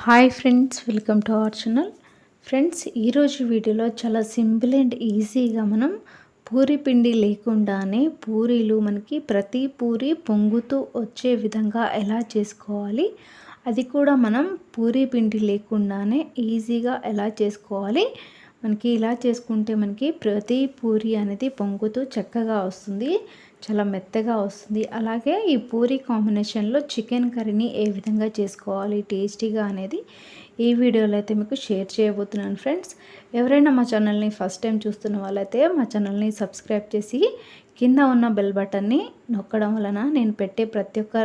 Hi friends welcome to our channel friends ఈరోజు వీడియోలో చాలా సింపుల్ అండ్ ఈజీగా మనం పూరి పిండి లేకుండానే పూరీలు మనకి ప్రతి పూరి పొంగుతూ వచ్చే విధంగా ఎలా చేసుకోవాలి అది కూడా మనం పూరి పిండి లేకుండానే ఈజీగా ఎలా చేసుకోవాలి. మనకి ఇలా చేసుకుంటే మనకి ప్రతి పూరి అనేది పొంగుతూ చక్కగా వస్తుంది చాలా మెత్తగా వస్తుంది. అలాగే ఈ పూరి కాంబినేషన్లో చికెన్ కర్రీని ఏ విధంగా చేసుకోవాలి టేస్టీగా అనేది ఈ వీడియోలో అయితే మీకు షేర్ చేయబోతున్నాను ఫ్రెండ్స్. ఎవరైనా మా ఛానల్ని ఫస్ట్ టైం చూస్తున్న వాళ్ళైతే మా ఛానల్ని సబ్స్క్రైబ్ చేసి కింద ఉన్న బెల్ బటన్ని నొక్కడం వలన నేను పెట్టే ప్రతి ఒక్క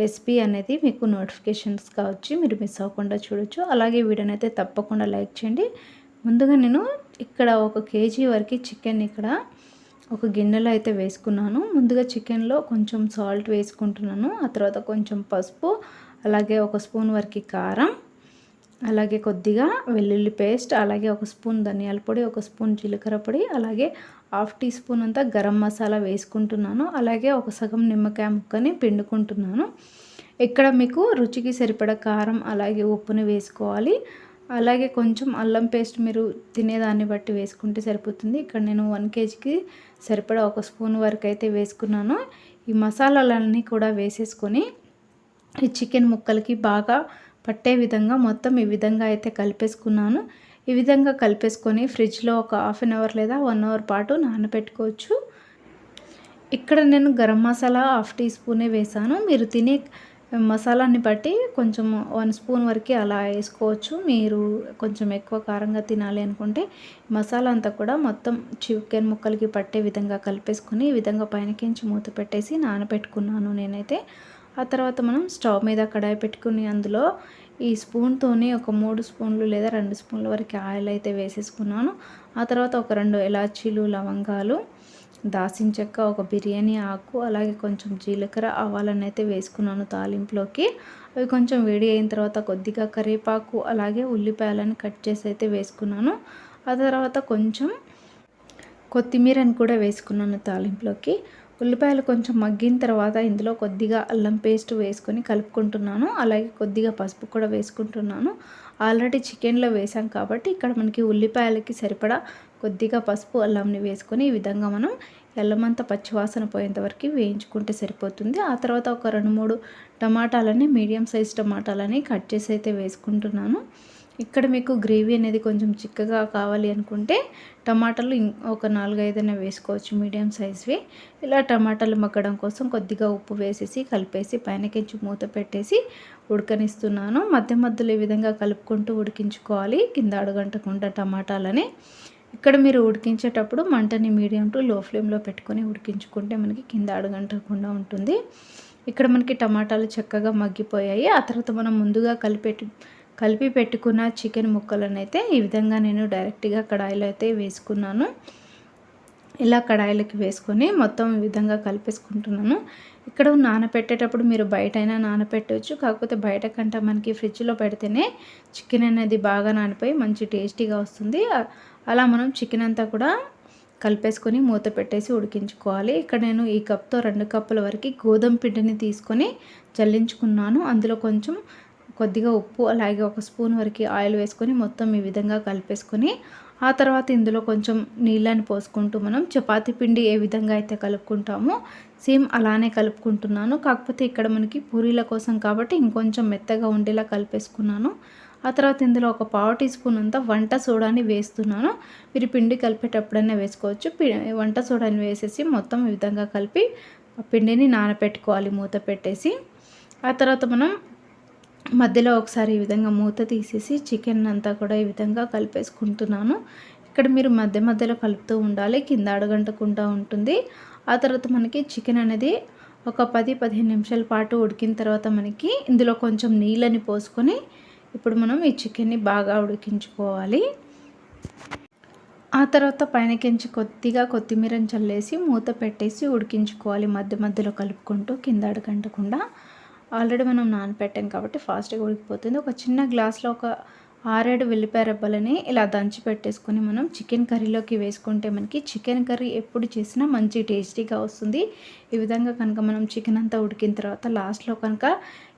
రెసిపీ అనేది మీకు నోటిఫికేషన్స్గా వచ్చి మీరు మిస్ అవ్వకుండా చూడొచ్చు. అలాగే వీడియోని అయితే తప్పకుండా లైక్ చేయండి. ముందుగా నేను ఇక్కడ ఒక కేజీ వరకు చికెన్ ఇక్కడ ఒక గిన్నెలో అయితే వేసుకున్నాను. ముందుగా చికెన్లో కొంచెం సాల్ట్ వేసుకుంటున్నాను. ఆ తర్వాత కొంచెం పసుపు అలాగే ఒక స్పూన్ వరకు కారం అలాగే కొద్దిగా వెల్లుల్లి పేస్ట్ అలాగే ఒక స్పూన్ ధనియాల పొడి ఒక స్పూన్ జీలకర్ర పొడి అలాగే హాఫ్ టీ స్పూన్ అంతా గరం మసాలా వేసుకుంటున్నాను. అలాగే ఒక సగం నిమ్మకాయ ముక్కని పిండుకుంటున్నాను. ఇక్కడ మీకు రుచికి సరిపడ కారం అలాగే ఉప్పుని వేసుకోవాలి. అలాగే కొంచెం అల్లం పేస్ట్ మీరు తినేదాన్ని బట్టి వేసుకుంటే సరిపోతుంది. ఇక్కడ నేను వన్ కేజీకి సరిపడా ఒక స్పూన్ వరకు అయితే వేసుకున్నాను. ఈ మసాలాలన్నీ కూడా వేసేసుకొని ఈ చికెన్ ముక్కలకి బాగా పట్టే విధంగా మొత్తం ఈ విధంగా అయితే కలిపేసుకున్నాను. ఈ విధంగా కలిపేసుకొని ఫ్రిడ్జ్లో ఒక హాఫ్ అన్ అవర్ లేదా వన్ అవర్ పాటు నానబెట్టుకోవచ్చు. ఇక్కడ నేను గరం మసాలా హాఫ్ టీ స్పూనే వేసాను. మీరు తినే మసాలాని బట్టి కొంచెం వన్ స్పూన్ వరకు అలా వేసుకోవచ్చు. మీరు కొంచెం ఎక్కువ కారంగా తినాలి అనుకుంటే మసాలా అంతా కూడా మొత్తం చికెన్ ముక్కలకి పట్టే విధంగా కలిపేసుకుని ఈ విధంగా పైనకించి మూత పెట్టేసి నానబెట్టుకున్నాను నేనైతే. ఆ తర్వాత మనం స్టవ్ మీద కడాయి పెట్టుకుని అందులో ఈ స్పూన్తోనే ఒక మూడు స్పూన్లు లేదా రెండు స్పూన్ల వరకు ఆయిల్ అయితే వేసేసుకున్నాను. ఆ తర్వాత ఒక రెండు ఇలాచీలు లవంగాలు దాసిన చెక్క ఒక బిర్యానీ ఆకు అలాగే కొంచెం జీలకర్ర ఆవాలని అయితే వేసుకున్నాను తాలింపులోకి. అవి కొంచెం వేడి అయిన తర్వాత కొద్దిగా కరివేపాకు అలాగే ఉల్లిపాయలను కట్ చేసి అయితే వేసుకున్నాను. ఆ తర్వాత కొంచెం కొత్తిమీరని కూడా వేసుకున్నాను తాలింపులోకి. ఉల్లిపాయలు కొంచెం మగ్గిన తర్వాత ఇందులో కొద్దిగా అల్లం పేస్ట్ వేసుకొని కలుపుకుంటున్నాను. అలాగే కొద్దిగా పసుపు కూడా వేసుకుంటున్నాను. ఆల్రెడీ చికెన్లో వేసాం కాబట్టి ఇక్కడ మనకి ఉల్లిపాయలకి సరిపడా కొద్దిగా పసుపు అల్లంని వేసుకొని ఈ విధంగా మనం ఎల్లమంతా పచ్చివాసన పోయేంత వరకు వేయించుకుంటే సరిపోతుంది. ఆ తర్వాత ఒక రెండు మూడు టమాటాలని మీడియం సైజ్ టమాటాలని కట్ చేసి అయితే వేసుకుంటున్నాను. ఇక్కడ మీకు గ్రేవీ అనేది కొంచెం చిక్కగా కావాలి అనుకుంటే టమాటాలు ఒక నాలుగైదైనా వేసుకోవచ్చు మీడియం సైజ్వి. ఇలా టమాటాలు మగ్గడం కోసం కొద్దిగా ఉప్పు వేసేసి కలిపేసి పైనకించి మూత పెట్టేసి ఉడకనిస్తున్నాను. మధ్య మధ్యలో ఈ విధంగా కలుపుకుంటూ ఉడికించుకోవాలి. కింద అడుగంటకుండా టమాటాలని ఇక్కడ మీరు ఉడికించేటప్పుడు మంటని మీడియం టు లో ఫ్లేమ్లో పెట్టుకొని ఉడికించుకుంటే మనకి కింద అడుగంటకుండా ఉంటుంది. ఇక్కడ మనకి టమాటాలు చక్కగా మగ్గిపోయాయి. ఆ తర్వాత మనం ముందుగా కలిపెట్టి కలిపి పెట్టుకున్న చికెన్ ముక్కలను అయితే ఈ విధంగా నేను డైరెక్ట్గా కడాయిలో అయితే వేసుకున్నాను. ఇలా కడాయిలకి వేసుకొని మొత్తం ఈ విధంగా కలిపేసుకుంటున్నాను. ఇక్కడ నానపెట్టేటప్పుడు మీరు బయట అయినా నానపెట్టవచ్చు. కాకపోతే బయట కంటే మనకి ఫ్రిడ్జ్లో పెడితేనే చికెన్ అనేది బాగా నానిపోయి మంచి టేస్టీగా వస్తుంది. అలా మనం చికెన్ అంతా కూడా కలిపేసుకొని మూత పెట్టేసి ఉడికించుకోవాలి. ఇక్కడ నేను ఈ కప్తో రెండు కప్పుల వరకు గోధుమ పిండిని తీసుకొని చల్లించుకున్నాను. అందులో కొంచెం కొద్దిగా ఉప్పు అలాగే ఒక స్పూన్ వరకు ఆయిల్ వేసుకొని మొత్తం ఈ విధంగా కలిపేసుకొని ఆ తర్వాత ఇందులో కొంచెం నీళ్ళని పోసుకుంటూ మనం చపాతి పిండి ఏ విధంగా అయితే కలుపుకుంటామో సేమ్ అలానే కలుపుకుంటున్నాను. కాకపోతే ఇక్కడ మనకి పూరీల కోసం కాబట్టి ఇంకొంచెం మెత్తగా ఉండేలా కలిపేసుకున్నాను. ఆ తర్వాత ఇందులో ఒక పావు టీ స్పూన్ అంతా వంట సోడాని వేస్తున్నాను. మీరు పిండి కలిపేటప్పుడైనా వేసుకోవచ్చు. వంట సోడాని వేసేసి మొత్తం ఈ విధంగా కలిపి ఆ పిండిని నానపెట్టుకోవాలి మూత పెట్టేసి. ఆ తర్వాత మనం మధ్యలో ఒకసారి ఈ విధంగా మూత తీసేసి చికెన్ అంతా కూడా ఈ విధంగా కలిపేసుకుంటున్నాను. ఇక్కడ మీరు మధ్య మధ్యలో కలుపుతూ ఉండాలి కింద అడగంటకుండా ఉంటుంది. ఆ తర్వాత మనకి చికెన్ అనేది ఒక పది పదిహేను నిమిషాల పాటు ఉడికిన తర్వాత మనకి ఇందులో కొంచెం నీళ్ళని పోసుకొని ఇప్పుడు మనం ఈ చికెన్ని బాగా ఉడికించుకోవాలి. ఆ తర్వాత పైనకించి కొద్దిగా కొత్తిమీరని చల్లేసి మూత పెట్టేసి ఉడికించుకోవాలి. మధ్య మధ్యలో కలుపుకుంటూ కింద అడగంటకుండా. ఆల్రెడీ మనం నానపెట్టాం కాబట్టి ఫాస్ట్గా ఉడికిపోతుంది. ఒక చిన్న గ్లాస్లో ఒక ఆరేడు వెల్లిపాయ రెబ్బలని ఇలా దంచి పెట్టేసుకొని మనం చికెన్ కర్రీలోకి వేసుకుంటే మనకి చికెన్ కర్రీ ఎప్పుడు చేసినా మంచి టేస్టీగా వస్తుంది. ఈ విధంగా కనుక మనం చికెన్ అంతా ఉడికిన తర్వాత లాస్ట్లో కనుక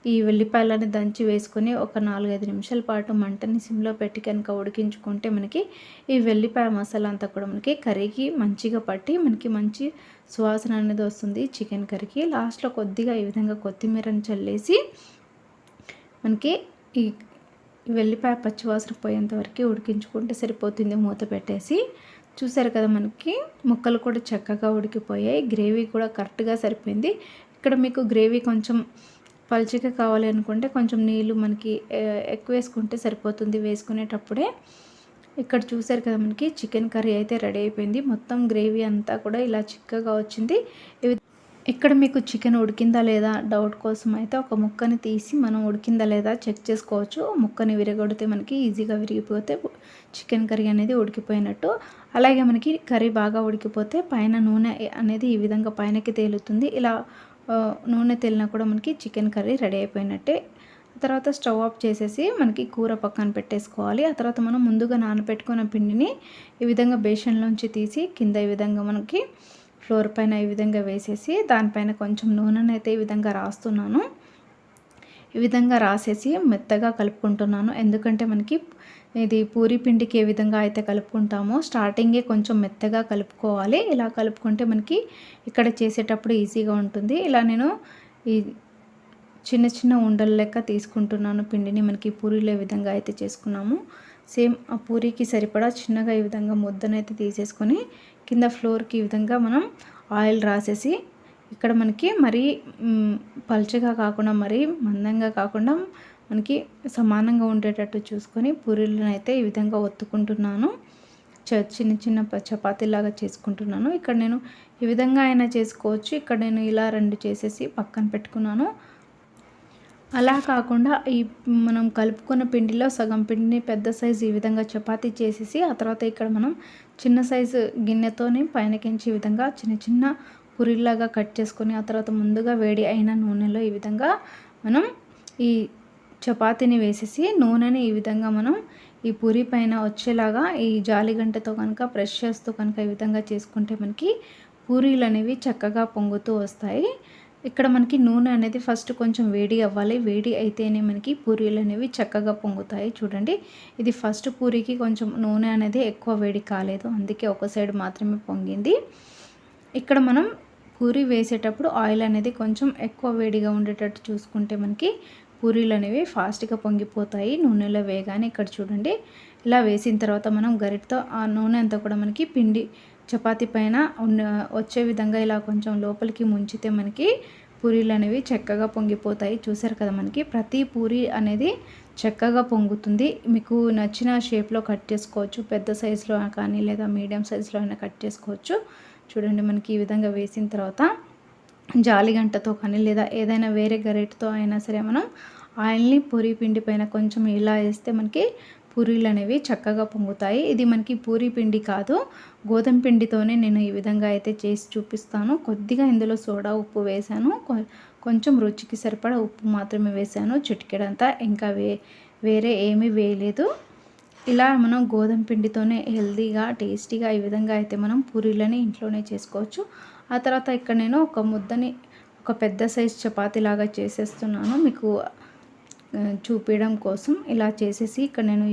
ఈ ఉల్లిపాయలని దంచి వేసుకొని ఒక నాలుగైదు నిమిషాల పాటు మంటని సిమ్లో పెట్టి కనుక ఉడికించుకుంటే మనకి ఈ వెల్లిపాయ మసాలా అంతా కూడా మనకి కర్రీకి మంచిగా పట్టి మనకి మంచి సువాసన అనేది వస్తుంది చికెన్ కర్రీకి. లాస్ట్లో కొద్దిగా ఈ విధంగా కొత్తిమీరని చల్లేసి మనకి ఈ వెల్లిపాయ పచ్చివాసన పోయేంత వరకు ఉడికించుకుంటే సరిపోతుంది మూత పెట్టేసి. చూసారు కదా మనకి ముక్కలు కూడా చక్కగా ఉడికిపోయాయి. గ్రేవీ కూడా కరెక్ట్గా సరిపోయింది. ఇక్కడ మీకు గ్రేవీ కొంచెం పలుచగా కావాలి అనుకుంటే కొంచెం నీళ్ళు మనకి ఎక్కువ వేసుకుంటే సరిపోతుంది. వేసుకునేటప్పుడే ఇక్కడ చూసారు కదా మనకి చికెన్ కర్రీ అయితే రెడీ అయిపోయింది. మొత్తం గ్రేవీ అంతా కూడా ఇలా చిక్కగా వచ్చింది. ఇక్కడ మీకు చికెన్ ఉడికిందా లేదా డౌట్ కోసం అయితే ఒక ముక్కని తీసి మనం ఉడికిందా లేదా చెక్ చేసుకోవచ్చు. ముక్కని విరగొడితే మనకి ఈజీగా విరిగిపోతే చికెన్ కర్రీ అనేది ఉడికిపోయినట్టు. అలాగే మనకి కర్రీ బాగా ఉడికిపోతే పైన నూనె అనేది ఈ విధంగా పైనకి తేలుతుంది. ఇలా నూనె తేలినా కూడా మనకి చికెన్ కర్రీ రెడీ అయిపోయినట్టే. తర్వాత స్టవ్ ఆఫ్ చేసేసి మనకి కూర పక్కన పెట్టేసుకోవాలి. ఆ తర్వాత మనం ముందుగా నానబెట్టుకున్న పిండిని ఈ విధంగా బేషన్లోంచి తీసి కింద ఈ విధంగా మనకి ఫ్లోర్ పైన ఈ విధంగా వేసేసి దానిపైన కొంచెం నూనెను అయితే ఈ విధంగా రాస్తున్నాను. ఈ విధంగా రాసేసి మెత్తగా కలుపుకుంటున్నాను. ఎందుకంటే మనకి ఇది పూరి పిండికి ఏ విధంగా అయితే కలుపుకుంటామో స్టార్టింగే కొంచెం మెత్తగా కలుపుకోవాలి. ఇలా కలుపుకుంటే మనకి ఇక్కడ చేసేటప్పుడు ఈజీగా ఉంటుంది. ఇలా నేను ఈ చిన్న చిన్న ఉండలు లెక్క తీసుకుంటున్నాను. పిండిని మనకి పూరీలు ఏ విధంగా అయితే చేసుకున్నాము సేమ్ ఆ పూరీకి సరిపడా చిన్నగా ఈ విధంగా ముద్దనైతే తీసేసుకొని కింద ఫ్లోర్కి ఈ విధంగా మనం ఆయిల్ రాసేసి ఇక్కడ మనకి మరీ పల్చగా కాకుండా మరీ మందంగా కాకుండా మనకి సమానంగా ఉండేటట్టు చూసుకొని పూరీలను అయితే ఈ విధంగా ఒత్తుకుంటున్నాను. చిన్న చిన్న చపాతీలాగా చేసుకుంటున్నాను. ఇక్కడ నేను ఈ విధంగా అయినా చేసుకోవచ్చు. ఇక్కడ నేను ఇలా రెండు చేసేసి పక్కన పెట్టుకున్నాను. అలా కాకుండా ఈ మనం కలుపుకున్న పిండిలో సగం పిండిని పెద్ద సైజు ఈ విధంగా చపాతీ చేసేసి ఆ తర్వాత ఇక్కడ మనం చిన్న సైజు గిన్నెతోని పైనకించి ఈ విధంగా చిన్న చిన్న పూరిలాగా కట్ చేసుకొని ఆ తర్వాత ముందుగా వేడి అయిన నూనెలో ఈ విధంగా మనం ఈ చపాతీని వేసేసి నూనెని ఈ విధంగా మనం ఈ పూరి పైన వచ్చేలాగా ఈ జాలిగంటతో కనుక ప్రెష్ చేస్తూ కనుక ఈ విధంగా చేసుకుంటే మనకి పూరీలు అనేవి చక్కగా పొంగుతూ వస్తాయి. ఇక్కడ మనకి నూనె అనేది ఫస్ట్ కొంచెం వేడి అవ్వాలి. వేడి అయితేనే మనకి పూరీలు అనేవి చక్కగా పొంగుతాయి. చూడండి ఇది ఫస్ట్ పూరికి కొంచెం నూనె అనేది ఎక్కువ వేడి కాలేదు. అందుకే ఒక సైడ్ మాత్రమే పొంగింది. ఇక్కడ మనం పూరి వేసేటప్పుడు ఆయిల్ అనేది కొంచెం ఎక్కువ వేడిగా ఉండేటట్టు చూసుకుంటే మనకి పూరీలు అనేవి ఫాస్ట్గా పొంగిపోతాయి. నూనెలో వేగానే ఇక్కడ చూడండి. ఇలా వేసిన తర్వాత మనం గరిటతో ఆ నూనె అంతా కూడా మనకి పిండి చపాతీ పైన వచ్చే విధంగా ఇలా కొంచెం లోపలికి ముంచితే మనకి పూరీలు అనేవి చక్కగా పొంగిపోతాయి. చూసారు కదా మనకి? ప్రతి పూరి అనేది చక్కగా పొంగుతుంది. మీకు నచ్చిన షేప్లో కట్ చేసుకోవచ్చు. పెద్ద సైజులో కానీ లేదా మీడియం సైజులో అయినా కట్ చేసుకోవచ్చు. చూడండి మనకి ఈ విధంగా వేసిన తర్వాత జాలిగంటతో కానీ లేదా ఏదైనా వేరే గరిటతో అయినా సరే మనం ఆయిల్ని పూరి పిండి పైన కొంచెం ఇలా వేస్తే మనకి పూరీలు అనేవి చక్కగా పొంగుతాయి. ఇది మనకి పూరీ పిండి కాదు. గోధుమ పిండితోనే నేను ఈ విధంగా అయితే చేసి చూపిస్తాను. కొద్దిగా ఇందులో సోడా ఉప్పు వేశాను. కొంచెం రుచికి సరిపడా ఉప్పు మాత్రమే వేశాను. చిటికెడంతా ఇంకా వే వేరే ఏమీ వేయలేదు. ఇలా మనం గోధుమ పిండితోనే హెల్తీగా టేస్టీగా ఈ విధంగా అయితే మనం పూరీలని ఇంట్లోనే చేసుకోవచ్చు. ఆ తర్వాత ఇక్కడ నేను ఒక ముద్దని ఒక పెద్ద సైజ్ చపాతీ లాగా చేసేస్తున్నాను. మీకు చూపించడం కోసం ఇలా చేసేసి ఇక్కడ నేను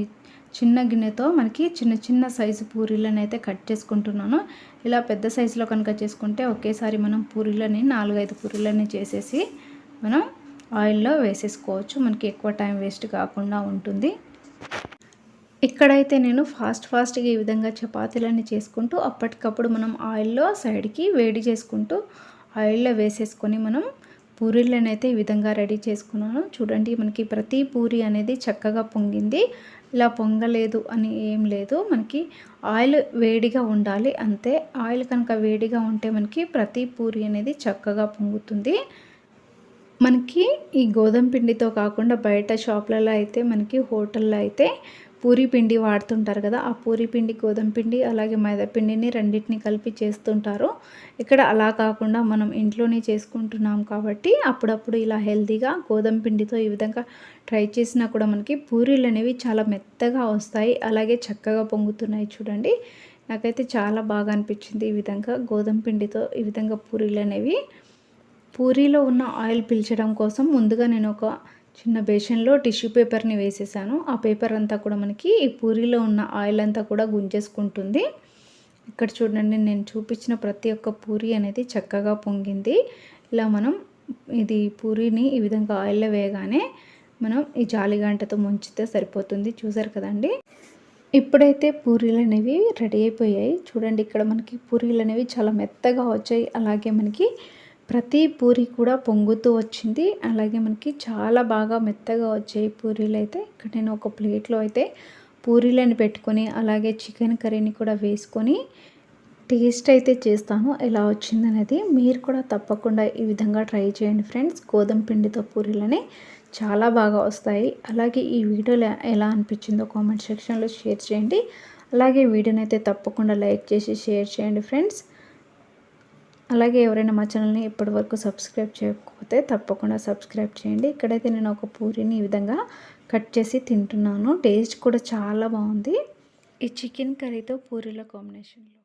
చిన్న గిన్నెతో మనకి చిన్న చిన్న సైజు పూరీలను అయితే కట్ చేసుకుంటున్నాను. ఇలా పెద్ద సైజులో కనుక చేసుకుంటే ఒకేసారి మనం పూరీలని నాలుగైదు పూరీలని చేసేసి మనం ఆయిల్లో వేసేసుకోవచ్చు. మనకి ఎక్కువ టైం వేస్ట్ కాకుండా ఉంటుంది. ఇక్కడైతే నేను ఫాస్ట్ ఫాస్ట్గా ఈ విధంగా చపాతీలన్నీ చేసుకుంటూ అప్పటికప్పుడు మనం ఆయిల్లో సైడ్కి వేడి చేసుకుంటూ ఆయిల్లో వేసేసుకొని మనం పూరీలను అయితే ఈ విధంగా రెడీ చేసుకున్నాను. చూడండి మనకి ప్రతి పూరి అనేది చక్కగా పొంగింది. ఇలా పొంగలేదు అని ఏం లేదు. మనకి ఆయిల్ వేడిగా ఉండాలి అంతే. ఆయిల్ కనుక వేడిగా ఉంటే మనకి ప్రతి పూరి అనేది చక్కగా పొంగుతుంది. మనకి ఈ గోధుమ పిండితో కాకుండా బయట షాప్లలో అయితే మనకి హోటల్లో అయితే పూరీ పిండి వాడుతుంటారు కదా ఆ పూరీ పిండి గోధుమ పిండి అలాగే మైదా పిండిని రెండింటిని కలిపి చేస్తుంటారు. ఇక్కడ అలా కాకుండా మనం ఇంట్లోనే చేసుకుంటున్నాం కాబట్టి అప్పుడప్పుడు ఇలా హెల్తీగా గోధుమ పిండితో ఈ విధంగా ట్రై చేసినా కూడా మనకి పూరీలు అనేవి చాలా మెత్తగా వస్తాయి అలాగే చక్కగా పొంగుతున్నాయి చూడండి. నాకైతే చాలా బాగా అనిపించింది ఈ విధంగా గోధుమ పిండితో ఈ విధంగా పూరీలు అనేవి. పూరీలో ఉన్న ఆయిల్ పీల్చడం కోసం ముందుగా నేను ఒక చిన్న బేషన్లో టిష్యూ పేపర్ని వేసేసాను. ఆ పేపర్ అంతా కూడా మనకి ఈ పూరీలో ఉన్న ఆయిల్ అంతా కూడా గుంజేసుకుంటుంది. ఇక్కడ చూడండి నేను చూపించిన ప్రతి ఒక్క పూరి అనేది చక్కగా పొంగింది. ఇలా మనం ఇది పూరిని ఈ విధంగా ఆయిల్లో వేయగానే మనం ఈ జాలిగంటతో ముంచితే సరిపోతుంది. చూసారు కదండి? ఇప్పుడైతే పూరీలు అనేవి రెడీ అయిపోయాయి. చూడండి ఇక్కడ మనకి పూరీలు అనేవి చాలా మెత్తగా వచ్చాయి. అలాగే మనకి ప్రతి పూరి కూడా పొంగుతూ వచ్చింది. అలాగే మనకి చాలా బాగా మెత్తగా వచ్చాయి పూరీలు అయితే. ఇక్కడ నేను ఒక ప్లేట్లో అయితే పూరీలను పెట్టుకొని అలాగే చికెన్ కర్రీని కూడా వేసుకొని టేస్ట్ అయితే చేస్తాను ఎలా వచ్చిందనేది. మీరు కూడా తప్పకుండా ఈ విధంగా ట్రై చేయండి ఫ్రెండ్స్. గోధుమ పిండితో పూరీలని చాలా బాగా వస్తాయి. అలాగే ఈ వీడియోలో ఎలా అనిపించిందో కామెంట్ సెక్షన్లో షేర్ చేయండి. అలాగే వీడియోని అయితే తప్పకుండా లైక్ చేసి షేర్ చేయండి ఫ్రెండ్స్. అలాగే ఎవరైనా మా ఛానల్ని ఇప్పటివరకు సబ్స్క్రైబ్ చేయకపోతే తప్పకుండా సబ్స్క్రైబ్ చేయండి. ఇక్కడైతే నేను ఒక పూరిని ఈ విధంగా కట్ చేసి తింటున్నాను. టేస్ట్ కూడా చాలా బాగుంది. ఈ చికెన్ కర్రీతో పూరీల కాంబినేషన్లో.